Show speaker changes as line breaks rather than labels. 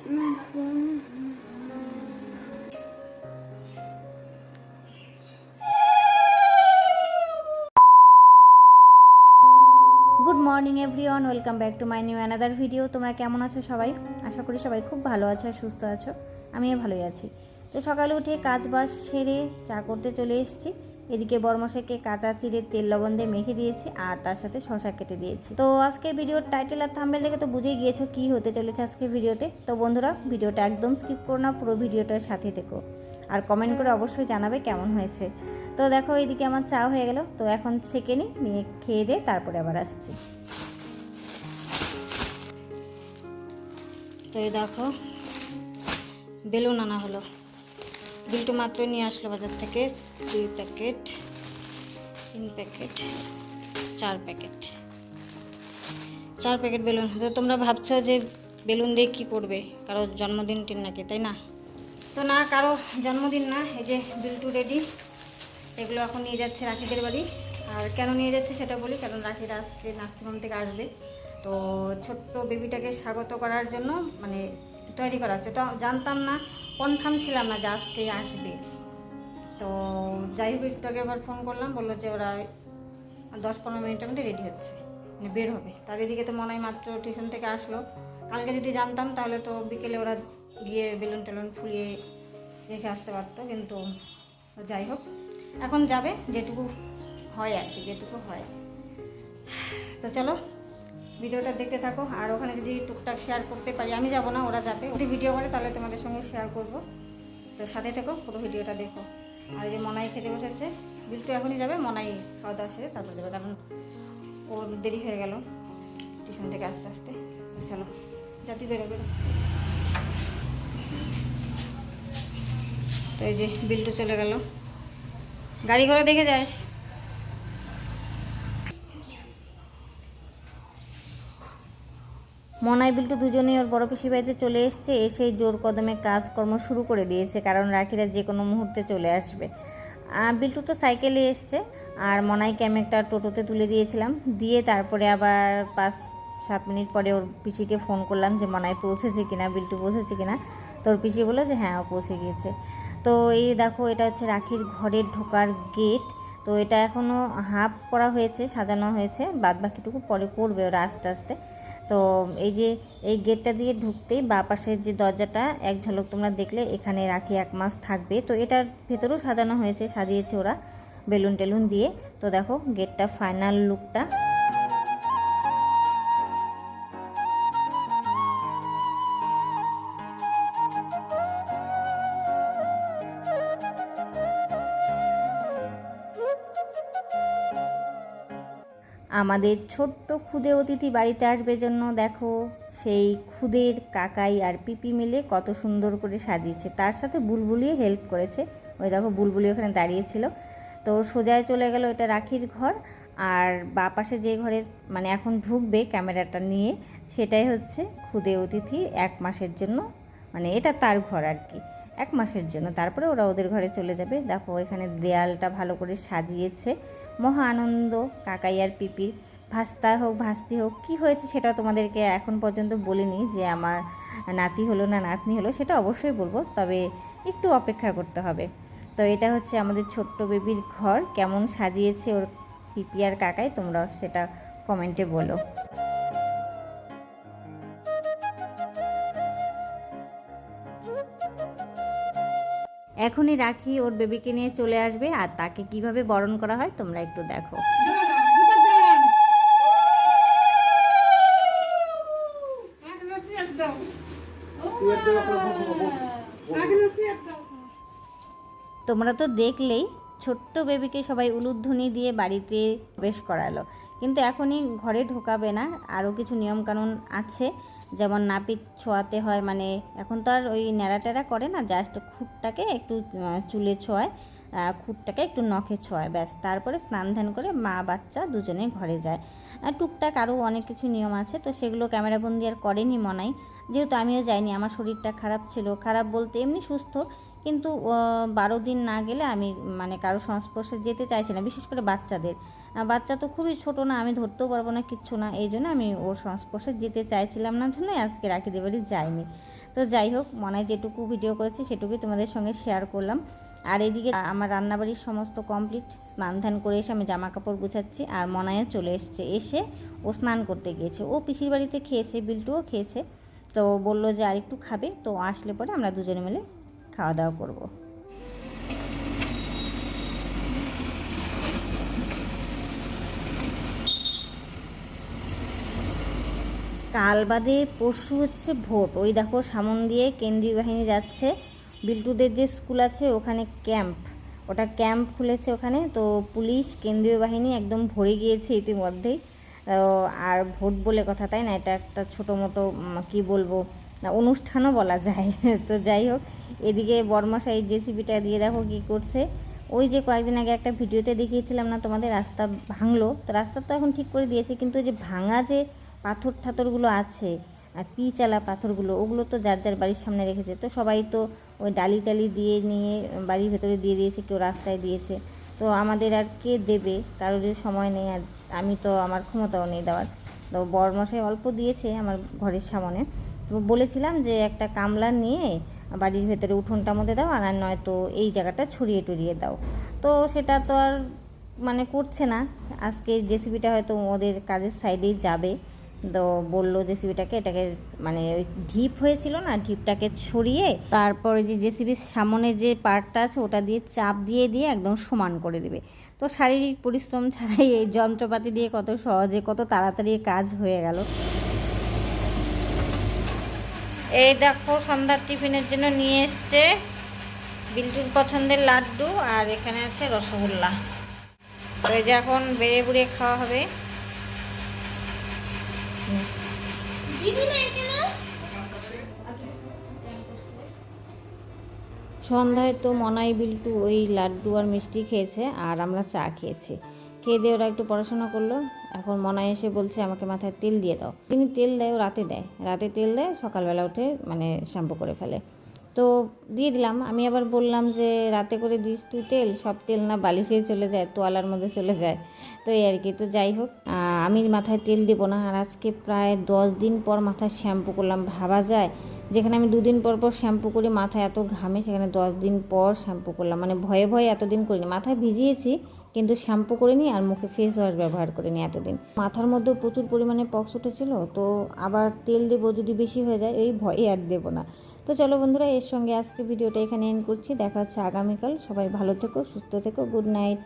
Good morning everyone welcome back to my new another video তোমরা কেমন আছো সবাই? আশা করি সবাই খুব ভালো আছো আর সুস্থ আছো। আমিও ভালোই আছি। তো সকালে উঠে কাজ বাজ সেরে চা করতে চলে এসেছি। এদিকে বরমশাইকে কাঁচা চিড়ে তেল লবণ দিয়ে মেখে দিয়েছি, আর তার সাথে শশা কেটে দিয়েছি। তো আজকের ভিডিওর টাইটেল আর থাম্বেল দেখে তো বুঝেই গিয়েছো কী হতে চলেছে আজকের ভিডিওতে। তো বন্ধুরা, ভিডিওটা একদম স্কিপ করো না, পুরো ভিডিওটার সাথে থেকো। আর কমেন্ট করে অবশ্যই জানাবে কেমন হয়েছে। তো দেখো, এদিকে আমার চা হয়ে গেল। তো এখন ছেঁকে নিই নিয়ে খেয়ে দিয়ে তারপরে আবার আসছি। তো দেখো, বেলুন আনা হলো। বিলটু মাত্র নিয়ে আসলো বাজার থেকে। দুই প্যাকেট, তিন প্যাকেট, চার প্যাকেট। চার প্যাকেট বেলুন। তো তোমরা ভাবছ যে বেলুন দিয়ে কী করবে? কারও জন্মদিন টিন নাকি, তাই না? তো না, কারও জন্মদিন না, এই যে বিলটু রেডি। এগুলো এখন নিয়ে যাচ্ছে রাখিদের বাড়ি। আর কেন নিয়ে যাচ্ছে সেটা বলি, কারণ রাখিরা আজকে নার্সিংহোম থেকে আসবে। তো ছোট্ট বেবিটাকে স্বাগত করার জন্য মানে তৈরি করা হচ্ছে। তো জানতাম না, কনফার্ম ছিলাম না যে আজকে আসবে। তো যাই হোক, একটু আগে ফোন করলাম, বলল যে ওরা দশ পনেরো মিনিটের মধ্যে রেডি হচ্ছে মানে বের হবে। তার এদিকে তো মনে হয় মাত্র টিউশন থেকে আসলো। কালকে যদি জানতাম, তাহলে তো বিকেলে ওরা গিয়ে বেলুন টেলুন ফুলিয়ে রেখে আসতে পারতো, কিন্তু যাই হোক, এখন যাবে, যেটুকু হয় আর কি, যেটুকু হয়। তো চলো ভিডিওটা দেখতে থাকো, আর ওখানে যদি টুকটাক শেয়ার করতে পারি, আমি যাব না, ওরা যাবে। যদি ভিডিও করে তাহলে তোমাদের সঙ্গে শেয়ার করব। তো সাথে থেকো, পুরো ভিডিওটা দেখো। আর যে মনাই খেতে বসেছে, বিলটু এখনই যাবে, মনাই খাওয়া দাওয়া সেরে তারপর যাবে, কারণ ওর দেরি হয়ে গেল টিউশন থেকে আস্তে আস্তে। চলো যাতে বেরো বেরো। তো এই যে বিলটু চলে গেল। গাড়ি ঘোড়া দেখে যাস। মনাই বিল্টু দুজনেই ওর বড় পিসি বাড়িতে চলে এসছে, এসেই জোর কদমে কাজকর্ম শুরু করে দিয়েছে, কারণ রাখিরা যে কোনো মুহূর্তে চলে আসবে। বিল্টু তো সাইকেলে এসছে, আর মনাইকে আমি একটা টোটোতে তুলে দিয়েছিলাম, দিয়ে তারপরে আবার পাঁচ, সাত মিনিট পরে ওর পিসিকে ফোন করলাম যে, মনাই পৌঁছেছে কিনা, বিল্টু পৌঁছেছে কিনা? তোর পিসি বলল যে হ্যাঁ ও পৌঁছে গিয়েছে। তো এই দেখো, এটা হচ্ছে রাখির ঘরের ঢোকার গেট, তো এটা এখনও হাফ করা হয়েছে, সাজানো হয়েছে বাদ বাকিটুকু পরে করবে ওরা আস্তে আস্তে। তো এই যে, এই গেটটা দিয়ে ঢুকতেই বা পাশের যে দরজাটা, এক ঝলক তোমরা দেখলে এখানে রাখি এক মাস থাকবে। তো এটার ভেতরেও সাজানো হয়েছে, সাজিয়েছে ওরা বেলুন টেলুন দিয়ে। তো দেখো গেটটা ফাইনাল লুকটা আমাদের ছোট্ট খুদে অতিথি বাড়িতে আসবে জন্য দেখো, সেই খুদের কাকাই আর পিপি মিলে কত সুন্দর করে সাজিয়েছে। তার সাথে বুলবুলিও হেল্প করেছে। ওই দেখো, বুলবুলি ওখানে দাঁড়িয়েছিল তো সোজায় চলে গেল এটা রাখির ঘর। আর বা পাশে যে ঘরে মানে এখন ঢুকবে ক্যামেরাটা নিয়ে, সেটাই হচ্ছে খুদে অতিথি এক মাসের জন্য। মানে এটা তার ঘর আর কি। এক মাসের জন্য। তারপরে ওরা ওদের ঘরে চলে যাবে। দেখো, এখানে দেয়ালটা ভালো করে সাজিয়েছে। মহা আনন্দ, কাকাই আর পিপির ভাস্তা হোক, ভাস্তি হোক, কি হয়েছে সেটা তোমাদেরকে এখন পর্যন্ত বলিনি যে আমার নাতি হলো না নাতনি হলো, সেটা অবশ্যই বলব। তবে একটু অপেক্ষা করতে হবে। তো এটা হচ্ছে আমাদের ছোট্ট বেবির ঘর। কেমন সাজিয়েছে ওর পিপি আর কাকাই তোমরা সেটা কমেন্টে বলো। এখনই রাখি, ওর বেবিকে নিয়ে চলে আসবে আর তাকে কীভাবে বরণ করা হয় তোমরা একটু দেখো। তোমরা তো দেখলেই ছোট্ট বেবিকে সবাই উলুধ্বনি দিয়ে বাড়িতে প্রবেশ করালো। কিন্তু এখনই ঘরে ঢোকাবে না, আরও কিছু নিয়মকানুন আছে। যেমন নাপিত ছোঁয়াতে হয় মানে এখন তো আর ওই ন্যাড়া ট্যাড়া করে না জাস্ট খুঁটটাকে একটু চুলে ছোঁয়ায় খুঁটটাকে একটু নখে ছোঁয়ায়, ব্যাস। তারপরে স্নান ধ্যান করে মা বাচ্চা দুজনে ঘরে যায়। আর টুকটাক আরও অনেক কিছু নিয়ম আছে, তো সেগুলো ক্যামেরাবন্দি আর করেনি মনাই। যেহেতু আমিও যাইনি, আমার শরীরটা খারাপ ছিল। খারাপ বলতে এমনি সুস্থ কিন্তু বারো দিন না গেলে আমি মানে কারও সংস্পর্শে যেতে চাইছি না, বিশেষ করে বাচ্চাদের। বাচ্চা তো খুবই ছোট না, আমি ধরতেও পারব না কিচ্ছু না, এই জন্য আমি ওর সংস্পর্শে যেতে চাইছিলাম না, জন্যই আজকে রাখি দেবারই যাইনি। তো যাই হোক মনে যেটুকু ভিডিও করেছি সেটুকুই তোমাদের সঙ্গে শেয়ার করলাম। আর এদিকে আমার রান্নাবাড়ির সমস্ত কমপ্লিট স্নান ধান করে এসে আমি জামা কাপড় গুছাচ্ছি, আর মনায় চলে এসছে, এসে ও স্নান করতে গিয়েছে। ও পিসির বাড়িতে খেয়েছে, বিল্টুও খেয়েছে, তো বলল যে আর একটু খাবে, তো আসলে পরে আমরা দুজনে মিলে খাওয়া দাওয়া করব। কাল বাদে পরশু হচ্ছে ভোট। ওই দেখো, সামন দিয়ে কেন্দ্রীয় বাহিনী যাচ্ছে। বিল্টুদের যে স্কুল আছে, ওখানে ক্যাম্প। ওটা ক্যাম্প খুলেছে ওখানে। তো পুলিশ, কেন্দ্রীয় বাহিনী একদম ভরে গিয়েছে ইতিমধ্যেই। আর ভোট বলে কথা, তাই না? এটা একটা ছোটো মোটো কী বলব? অনুষ্ঠানও বলা যায়। তো যাই হোক এদিকে বর্মাশাই জেসিবিটা দিয়ে দেখো কী করছে। ওই যে কয়েকদিন আগে একটা ভিডিওতে দেখিয়েছিলাম না, তোমাদের রাস্তা ভাঙলো। তো রাস্তা তো এখন ঠিক করে দিয়েছে, কিন্তু যে ভাঙা যে পাথর ঠাথরগুলো আছে, আর পিচালা পাথরগুলো, ওগুলো তো যার যার বাড়ির সামনে রেখেছে। তো সবাই তো ওই ডালি টালি দিয়ে নিয়ে বাড়ির ভেতরে দিয়ে দিয়েছে, কেউ রাস্তায় দিয়েছে। তো আমাদের আর কে দেবে? কারোর সময় নেই, আর আমি তো আমার ক্ষমতাও নেই দেওয়ার। তো বরমশাই অল্প দিয়েছে আমার ঘরের সামনে। তো বলেছিলাম যে একটা কামলা নিয়ে বাড়ির ভেতরে উঠোনটার মধ্যে দাও, আর নয়তো এই জায়গাটা ছড়িয়ে টড়িয়ে দাও। তো সেটা তো আর মানে করছে না। আজকে জেসিবিটা হয়তো ওদের কাজের সাইডেই যাবে। তো বলল জেসিবিটাকে, এটাকে মানে ওই ঢিপ হয়েছিল না, ঢিপটাকে ছড়িয়ে তারপরে যে জেসিবির সামনে যে পার্টটা আছে, ওটা দিয়ে চাপ দিয়ে দিয়ে একদম সমান করে দেবে। তো শারীরিক পরিশ্রম ছাড়াই এই যন্ত্রপাতি দিয়ে কত সহজে, কত তাড়াতাড়ি কাজ হয়ে গেল। এই দেখো সন্ধ্যার টিফিনের জন্য নিয়ে এসছে বিল্টুর পছন্দের লাড্ডু আর এখানে আছে রসগোল্লা। তো এই যে এখন বেড়ে বুড়ে খাওয়া হবে।
দিদি না কেন
সন্ধ্যায় তো মনাই বিল্টু ওই লাড্ডু আর মিষ্টি খেয়েছে আর আমরা চা খেয়েছি। খেয়ে দিয়ে ওরা একটু পড়াশোনা করল। এখন মনাই এসে বলছে, আমাকে মাথায় তেল দিয়ে দাও। তিনি তেল দেয় রাতে দেয়। রাতে তেল দেয়, সকালবেলা উঠে মানে শ্যাম্পু করে ফেলে। তো দিয়ে দিলাম। আমি আবার বললাম যে, রাতে করে দিস তুই তেল, সব তেল না বালিশে চলে যায়, তোয়ালার মধ্যে চলে যায়। তো এই আর কি। তো যাই হোক আমি মাথায় তেল দেবো না। আর আজকে প্রায় দশ দিন পর মাথায় শ্যাম্পু করলাম, ভাবা যায়। যেখানে আমি দুদিন পর পর শ্যাম্পু করি, মাথায় এত ঘামে, সেখানে দশ দিন পর শ্যাম্পু করলাম। মানে ভয়ে ভয়ে এতদিন করিনি। মাথায় ভিজিয়েছি কিন্তু শ্যাম্পু করে নিই আর মুখে ফেস ওয়াশ ব্যবহার করে নিই এতদিন। মাথার মধ্যেও প্রচুর পরিমাণে পক্স উঠেছিল, তো আবার তেল দেবো যদি বেশি হয়ে যায়, এই ভয়ে আর দেবো না। তো চলো বন্ধুরা, এর সঙ্গে আজকে ভিডিওটা এখানে এন্ড করছি। দেখা হচ্ছে আগামীকাল। সবাই ভালো থেকো, সুস্থ থেকো গুড নাইট